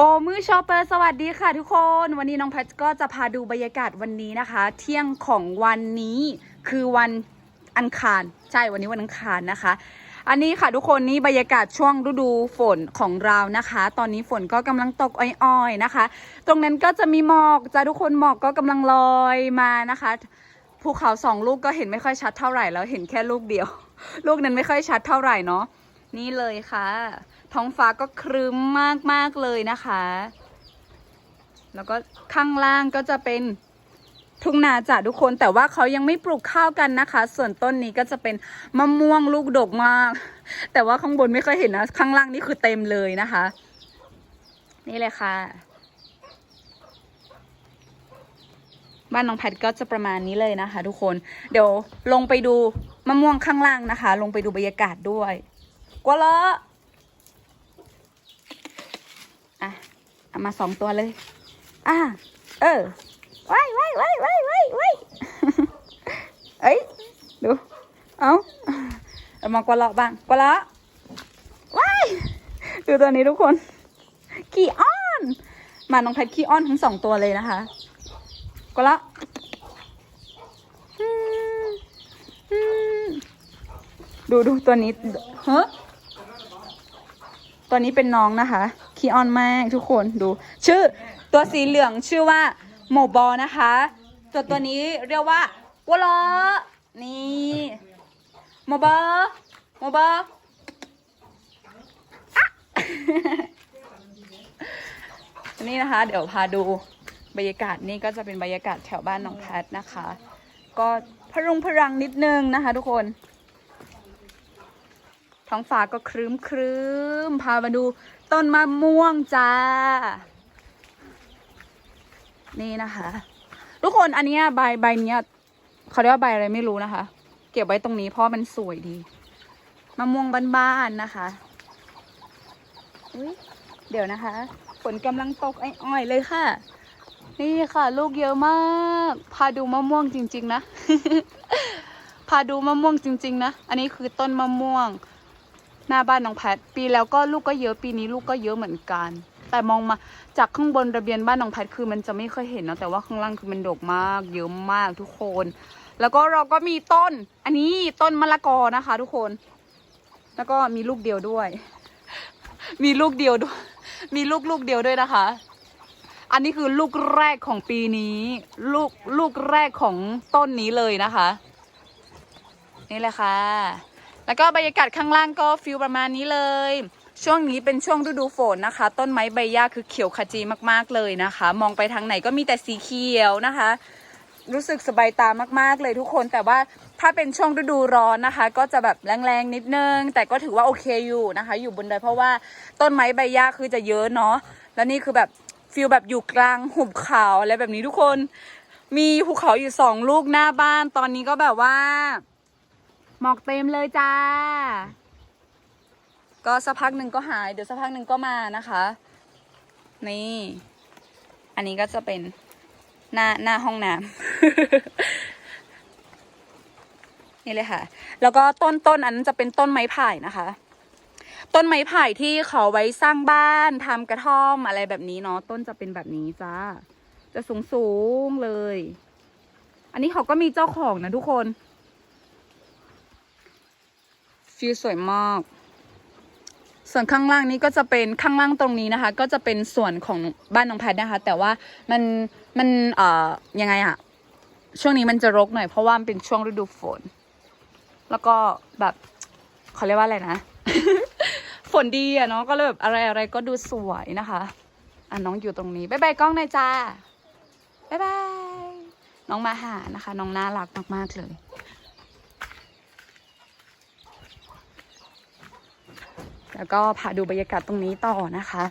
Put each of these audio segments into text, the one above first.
โอมือชอปเปอร์สวัสดีค่ะทุกคน วันนี้น้องแพทก็จะพาดูบรรยากาศวันนี้นะคะ เที่ยงของวันนี้คือวันอังคารใช่วันนี้วันอังคารนะคะ อันนี้ค่ะทุกคนนี่บรรยากาศช่วงฤดูฝนของเรานะคะ ตอนนี้ฝนก็กำลังตกอ้อยๆนะคะ ตรงนั้นก็จะมีหมอกจ้าทุกคนหมอกก็กำลังลอยมานะคะภูเขาสองลูกก็เห็นไม่ค่อยชัดเท่าไหร่แล้วเห็นแค่ลูกเดียว ลูกนั้นไม่ค่อยชัดเท่าไหร่เนาะนี่เลยค่ะ ท้องฟ้าก็ครึ้มมากๆเลยนะคะ แล้วก็ข้างล่างก็จะเป็นทุ่งนาจ้ะทุกคน แต่ว่าเขายังไม่ปลูกข้าวกันนะคะ ส่วนต้นนี้ก็จะเป็นมะม่วงลูกดกมาก แต่ว่าข้างบนไม่ค่อยเห็นนะ ข้างล่างนี่คือเต็มเลยนะคะ นี่เลยค่ะ บ้านน้องแพทก็จะประมาณนี้เลยนะคะ ทุกคน เดี๋ยวลงไปดูมะม่วงข้างล่างนะคะ ลงไปดูบรรยากาศด้วยกว่าละ อะเอามาสองตัวเลย อะเออว้ายว้ายว้ายว้ายว้ายว้ายเอ้ยดูเอาเอามากวาละบ้างกวาละว้ายดูตัวนี้ทุกคนขี้อ้อนมาน้องแพทขี้อ้อนทั้งสองตัวเลยนะคะก็ละดูดูตัวนี้เฮ้ตัวนี้เป็นน้องนะคะ คีออนมากทุกคนดู ชื่อตัวสีเหลืองชื่อว่าโมบอนะคะตัวตัวนี้เรียกว่าวัวลอนี่โมบอโมบออะนี่นะคะ เดี๋ยวพาดูบรรยากาศนี่ก็จะเป็นบรรยากาศแถวบ้านน้องแพทนะคะ ก็พรุงพรังนิดนึงนะคะ ทุกคน ท้องฟ้าก็ครึ้มครึ้มพามาดูต้นมะม่วงจ้า นี่นะคะ ทุกคนอันนี้ใบใบเนี้ยเขาเรียกว่าใบอะไรไม่รู้นะคะ เก็บไว้ตรงนี้เพราะมันสวยดีมะม่วงบ้านๆนะคะอุ๊ยเดี๋ยวนะคะฝนกำลังตกอ้อยๆเลยค่ะ นี่ค่ะ ลูกเยอะมาก พาดูมะม่วงจริง ๆ นะพาดูมะม่วงจริง ๆ นะ อันนี้คือต้นมะม่วง หน้าบ้านน้องแพท ปีแล้วก็ลูกก็เยอะปีนี้ลูกก็เยอะเหมือนกัน แต่มองมาจากข้างบนระเบียงบ้านน้องแพทคือมันจะไม่ค่อยเห็นเนอะแต่ว่าข้างล่างคือมันดกมาก เยอะมากทุกคน แล้วก็เราก็มีต้น อันนี้ต้นมะละกอนะคะ ทุกคน แล้วก็มีลูกเดียวด้วย มีลูกเดียวด้วย มีลูกลูกเดียวด้วยนะคะ อันนี้คือลูกแรกของปีนี้ ลูกลูกแรกของต้นนี้เลยนะคะ นี่แหละค่ะ แล้วก็บรรยากาศข้างล่างก็ฟิลประมาณนี้เลย ช่วงนี้เป็นช่วงฤดูฝนนะคะ ต้นไม้ใบหญ้าคือเขียวขจีมากๆเลยนะคะ มองไปทางไหนก็มีแต่สีเขียวนะคะ รู้สึกสบายตามากๆเลยทุกคนแต่ว่าถ้าเป็นช่วงฤดูร้อนนะคะ ก็จะแบบแรงๆนิดนึง แต่ก็ถือว่าโอเคอยู่นะคะ อยู่บนดอยเพราะว่าต้นไม้ใบหญ้าคือจะเยอะเนาะแล้วนี่คือแบบฟิลแบบอยู่กลางหุบเขาอะไรแบบนี้ทุกคน มีภูเขาอยู่สองลูกหน้าบ้าน ตอนนี้ก็แบบว่า หมอกเต็มเลยจ้า ก็สักพักหนึ่งก็หาย เดี๋ยวสักพักหนึ่งก็มานะคะ นี่ อันนี้ก็จะเป็นหน้าหน้าห้องน้ำ นี่เลยค่ะ แล้วก็ต้นต้นอันนั้นจะเป็นต้นไม้ไผ่นะคะ ต้นไม้ไผ่ที่เขาไว้สร้างบ้านทำกระท่อมอะไรแบบนี้เนาะ ต้นจะเป็นแบบนี้จ้า จะสูงสูงเลย อันนี้เขาก็มีเจ้าของนะทุกคน ฟิลสวยมาก ส่วนข้างล่างนี้ก็จะเป็นข้างล่างตรงนี้นะคะ ก็จะเป็นส่วนของบ้านน้องแพทนะคะ แต่ว่ามันมันเอ่อยังไงอะช่วงนี้มันจะรกหน่อยเพราะว่ามันเป็นช่วงฤดูฝน แล้วก็แบบเขาเรียกว่าอะไรนะ ฝนดีอะเนาะก็เลยแบบอะไรอะไรก็ดูสวยนะคะอะน้องอยู่ตรงนี้บ๊ายบายกล้องหน่อยจ้าบ๊ายบายน้องมาหานะคะ น้องน่ารักมากๆเลย แล้วก็พาดูบรรยากาศตรงนี้ต่อนะคะ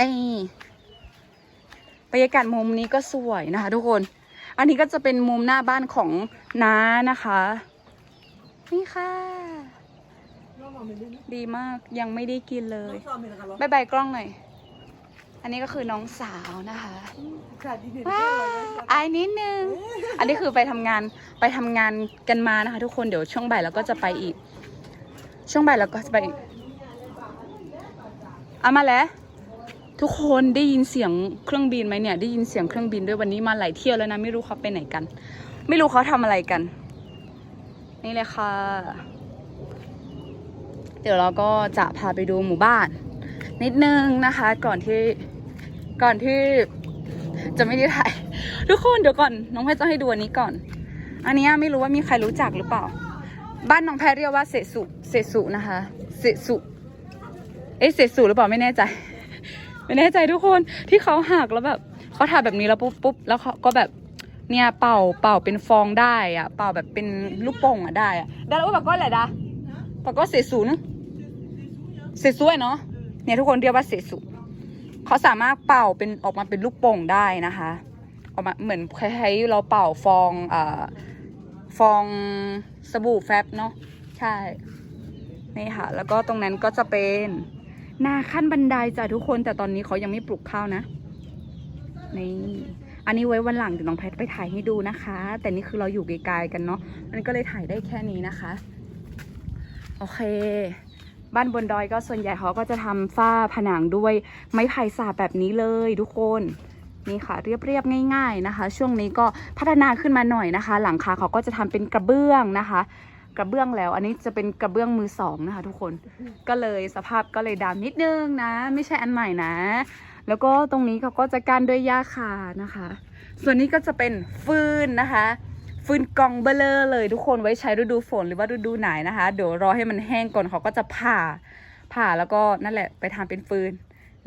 นี่บรรยากาศมุมนี้ก็สวยนะคะ ทุกคน อันนี้ก็จะเป็นมุมหน้าบ้านของน้านะคะ นี่ค่ะ ดีมากยังไม่ได้กินเลยบายบายกล้องหน่อย อันนี้ก็คือน้องสาวนะคะว้าอายนิดนึง อันนี้คือไปทำงานไปทำงานกันมานะคะ ทุกคนเดี๋ยวช่วงบ่ายเราก็จะไปอีก ช่วงบ่ายเราก็จะไปอีกเอามาแล้ว ทุกคนได้ยินเสียงเครื่องบินไหมเนี่ย ได้ยินเสียงเครื่องบินด้วยวันนี้มาหลายเที่ยวแล้วนะไม่รู้เขาไปไหนกัน ไม่รู้เขาทำอะไรกัน นี่เลยค่ะ เดี๋ยวเราก็จะพาไปดูหมู่บ้าน นิดนึงนะคะ ก่อนที่ก่อนที่จะไม่ได้ถ่าย ทุกคนเดี๋ยวก่อน น้องแพทย์จะให้ดูอันนี้ก่อน อันนี้ไม่รู้ว่ามีใครรู้จักหรือเปล่า บ้านน้องแพทย์เรียกว่าเสสุเสสุนะคะเสสุเอ๊ะเสสุหรือเปล่าไม่แน่ใจ ไม่แน่ใจทุกคนที่เขาหักแล้วแบบเขาทาแบบนี้แล้วปุ๊บปุ๊บแล้วเขาก็แบบเนี่ยเป่าเป่าเป็นฟองได้อะเป่าแบบเป็นลูกโป่งอะได้อะได้แล้วแบบก็อะไรดะแบบก็เสสุนะเสสุเนาะ เนี่ยทุกคนเรียกว่าเสสุเขาสามารถเป่าเป็นออกมาเป็นลูกโป่งได้นะคะ ออกมาเหมือนคล้ายๆเราเป่าฟองอ่าฟองสบู่แฟบเนาะใช่นี่ค่ะ แล้วก็ตรงนั้นก็จะเป็นนาขั้นบันไดจ้ะทุกคนแต่ตอนนี้เขายังไม่ปลูกข้าวนะนี่อันนี้ไว้วันหลังเดี๋ยวน้องแพทไปถ่ายให้ดูนะคะ แต่นี่คือเราอยู่ไกลๆกันเนาะมันก็เลยถ่ายได้แค่นี้นะคะ โอเค บ้านบนดอยก็ส่วนใหญ่เขาก็จะทำฝ้าผนังด้วยไม้ไผ่สาบแบบนี้เลยทุกคนนี่ค่ะเรียบๆง่าย ๆนะคะ ช่วงนี้ก็พัฒนาขึ้นมาหน่อยนะคะ หลังคาเขาก็จะทำเป็นกระเบื้องนะคะ กระเบื้องแล้ว อันนี้จะเป็นกระเบื้องมือสองนะคะ ทุกคนก็เลยสภาพก็เลยดำนิดนึงนะ ไม่ใช่อันใหม่นะ แล้วก็ตรงนี้เขาก็จะกั้นด้วยหญ้าคานะคะ ส่วนนี้ก็จะเป็นฟืนนะคะ ฟืนกองเบลเลอร์เลยทุกคนไว้ใช้ฤดูฝนหรือว่าฤดูไหนนะคะ เดี๋ยวรอให้มันแห้งก่อนเขาก็จะผ่า ผ่าแล้วก็นั่นแหละไปทำเป็นฟืน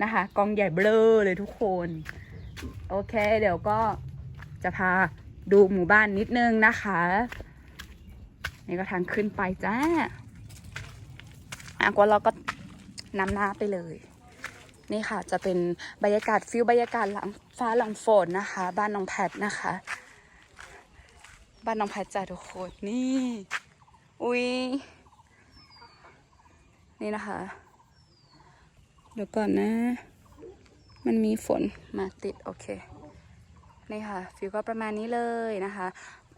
นะคะ กองใหญ่เบลอเลยทุกคน โอเค เดี๋ยวก็จะพาดูหมู่บ้านนิดนึงนะคะ นี่ก็ทางขึ้นไปจ้าอะกว่าเราก็นำหน้าไปเลย นี่ค่ะจะเป็นบรรยากาศฟิลบรรยากาศหลังฟ้าหลังฝนนะคะ บ้านน้องแพทนะคะ บ้านน้องแพทจ้าทุกคนนี่ อุ้ยนี่นะคะ เดี๋ยวก่อนนะ มันมีฝนมาติด โอเค นี่ค่ะ ฟิวก็ประมาณนี้เลยนะคะ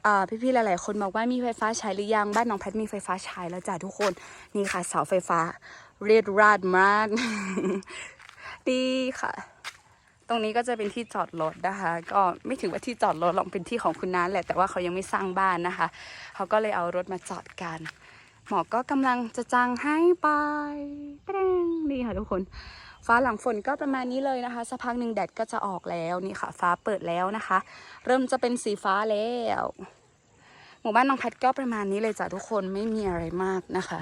อ่าพี่ๆ หลาย ๆ คนบอกว่ามีไฟฟ้าใช้หรือยัง บ้านน้องแพทมีไฟฟ้าใช้แล้วจ้ะทุกคน นี่ค่ะเสาไฟฟ้า เรียดราดมากดีค่ะ ตรงนี้ก็จะเป็นที่จอดรถนะคะ ก็ไม่ถือว่าที่จอดรถหรอกเป็นที่ของคุณน้าแหละแต่ว่าเขายังไม่สร้างบ้านนะคะ เขาก็เลยเอารถมาจอดกัน หมอก็กำลังจะจางให้ไปแป้งนี่ค่ะทุกคน ฟ้าหลังฝนก็ประมาณนี้เลยนะคะสักพักหนึ่งแดดก็จะออกแล้วนี่ค่ะ ฟ้าเปิดแล้วนะคะ เริ่มจะเป็นสีฟ้าแล้ว หมู่บ้านน้องแพทก็ประมาณนี้เลยจ้ะทุกคนไม่มีอะไรมากนะคะ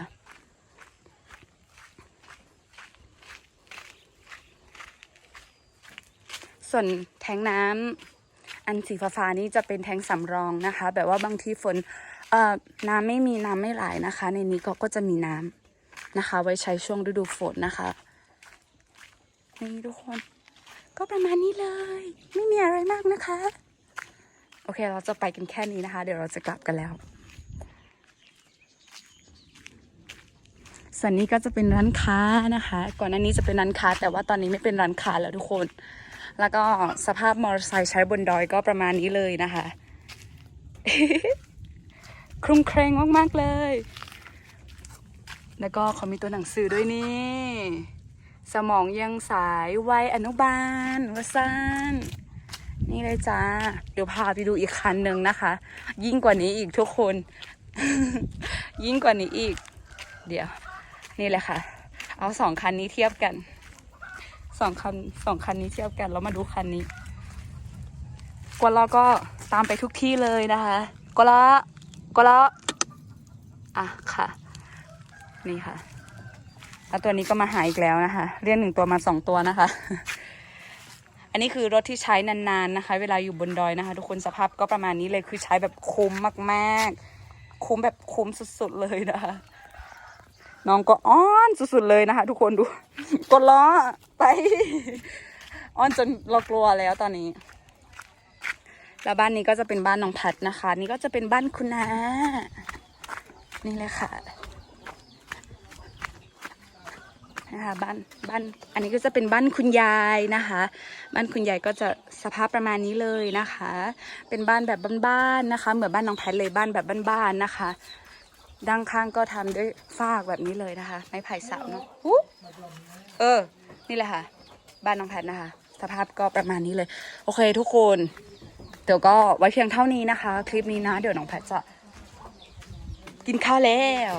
ส่วนแทงน้ำอันสีฟ้าๆนี้จะเป็นแทงสำรองนะคะ แบบว่าบางทีฝนเอ่อน้ำไม่มีน้ำไม่ไหลนะคะ ในนี้ก็ก็จะมีน้ำนะคะ ไว้ใช้ช่วงฤดูฝนนะคะนี่ทุกคน ก็ประมาณนี้เลย ไม่มีอะไรมากนะคะ โอเคเราจะไปกันแค่นี้นะคะ เดี๋ยวเราจะกลับกันแล้ว ส่วนนี้ก็จะเป็นร้านค้านะคะ ก่อนหน้านี้จะเป็นร้านค้า แต่ว่าตอนนี้ไม่เป็นร้านค้าแล้วทุกคน แล้วก็สภาพมอเตอร์ไซค์ใช้บนดอยก็ประมาณนี้เลยนะคะ ครุงเครงมาก ๆ เลย แล้วก็เขามีตัวหนังสือด้วยนี่ สมองยังสายวัยอนุบาลวสันนี่เลยจ้า เดี๋ยวพาไปดูอีกคันหนึ่งนะคะ ยิ่งกว่านี้อีกทุกคน ยิ่งกว่านี้อีก เดี๋ยว นี่แหละค่ะ เอาสองคันนี้เทียบกัน สองคันสองคันนี้เทียบกันแล้วมาดูคันนี้กวล้อก็ตามไปทุกที่เลยนะคะกวล้อกวล้ออะค่ะ นี่ค่ะแล้วตัวนี้ก็มาหาอีกแล้วนะคะ เรียกหนึ่งตัวมาสองตัวนะคะ อันนี้คือรถที่ใช้นานๆนะคะ เวลาอยู่บนดอยนะคะ ทุกคนสภาพก็ประมาณนี้เลยคือใช้แบบคุ้มมากๆ คุ้มแบบคุ้มสุดๆเลยนะคะ น้องก็อ้อนสุดๆเลยนะคะ ทุกคนดูกดล้อไปอ้อนจนเรากลัวแล้วตอนนี้ แล้วบ้านนี้ก็จะเป็นบ้านน้องพัดนะคะ นี่ก็จะเป็นบ้านคุณนานี่เลยค่ะนะคะบ้านบ้านอันนี้ก็จะเป็นบ้านคุณยายนะคะ บ้านคุณยายก็จะสภาพประมาณนี้เลยนะคะ เป็นบ้านแบบบ้านๆนะคะ เหมือนบ้านน้องแพทเลยบ้านแบบบ้านๆนะคะ ด้านข้างก็ทำด้วยฟากแบบนี้เลยนะคะ ไม้ไผ่สับเนาะหูเออ นี่แหละค่ะ บ้านน้องแพทนะคะ สภาพก็ประมาณนี้เลย โอเค ทุกคน เดี๋ยวก็ไว้เพียงเท่านี้นะคะ คลิปนี้นะ เดี๋ยวน้องแพทจะกินข้าวแล้ว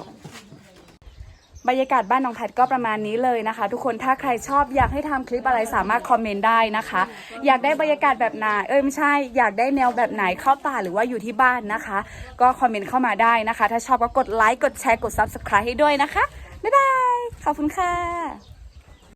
บรรยากาศบ้านน้องแพทก็ประมาณนี้เลยนะคะ ทุกคนถ้าใครชอบอยากให้ทำคลิปอะไรสามารถคอมเมนต์ได้นะคะ อยากได้บรรยากาศแบบไหนเอ้ยไม่ใช่อยากได้แนวแบบไหนเข้าป่าหรือว่าอยู่ที่บ้านนะคะ ก็คอมเมนต์เข้ามาได้นะคะ ถ้าชอบก็กดไลค์กดแชร์กดซับสไคร b e ให้ด้วยนะคะบ๊ายบายขอบคุณค่ะ